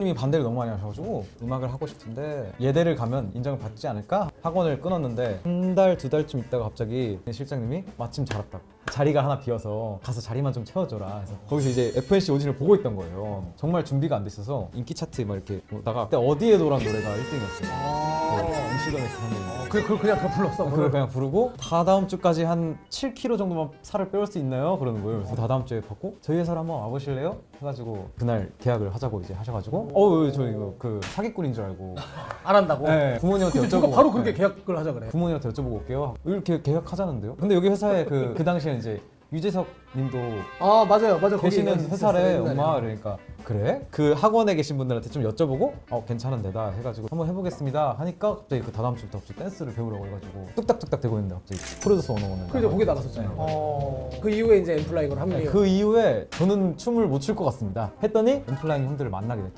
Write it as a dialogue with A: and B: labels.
A: 님이 반대를 너무 많이 하셔가지고 음악을 하고 싶은데 예대를 가면 인정을 받지 않을까? 학원을 끊었는데 한 달 두 달쯤 있다가 갑자기 실장님이 마침 잘 왔다고 자리가 하나 비어서 가서 자리만 좀 채워줘라 그래서 거기서 이제 FNC 오디션을 보고 있던 거예요 정말 준비가 안 돼 있어서 인기 차트 막 이렇게 보다가 그때 어디에도란 노래가 1등이었어요
B: 아.
A: 음식점에서 하는
B: 그, 그 그냥 그거 불렀어.
A: 그걸 그냥 부르고 다 다음 주까지 한 7kg 정도만 살을 빼올 수 있나요? 그러는 거예요. 그래서 다 다음 주에 받고 저희 회사로 한번 와보실래요? 해가지고 그날 계약을 하자고 이제 하셔가지고 어, 저 이거 그 사기꾼인 줄 알고
B: 안 한다고.
A: 네, 부모님한테
B: 근데
A: 여쭤보고
B: 바로 그렇게
A: 네.
B: 계약을 하자 그래.
A: 부모님한테 여쭤보고 올게요. 이렇게 계약하자는데요? 근데 여기 회사에 그, 그 당시에 이제 유재석 님도
B: 아 맞아요, 맞아요. 거기
A: 계시는
B: 있었어요,
A: 회사래
B: 옛날에.
A: 엄마 그러니까 그래? 그 학원에 계신 분들한테 좀 여쭤보고 어 괜찮은 데다 해가지고 한번 해보겠습니다 하니까 갑자기 그 다다음 주부터 갑자기 댄스를 배우라고 해가지고 뚝딱뚝딱 되고 있는데 갑자기 프로듀서 원어원을
B: 그 이제 거기 나갔었잖아요. 어, 그 이후에 이제 엠플라이거를 합류.
A: 그 이후에 저는 춤을 못 출 것 같습니다 했더니 엠플라잉 형들을 만나게 됐죠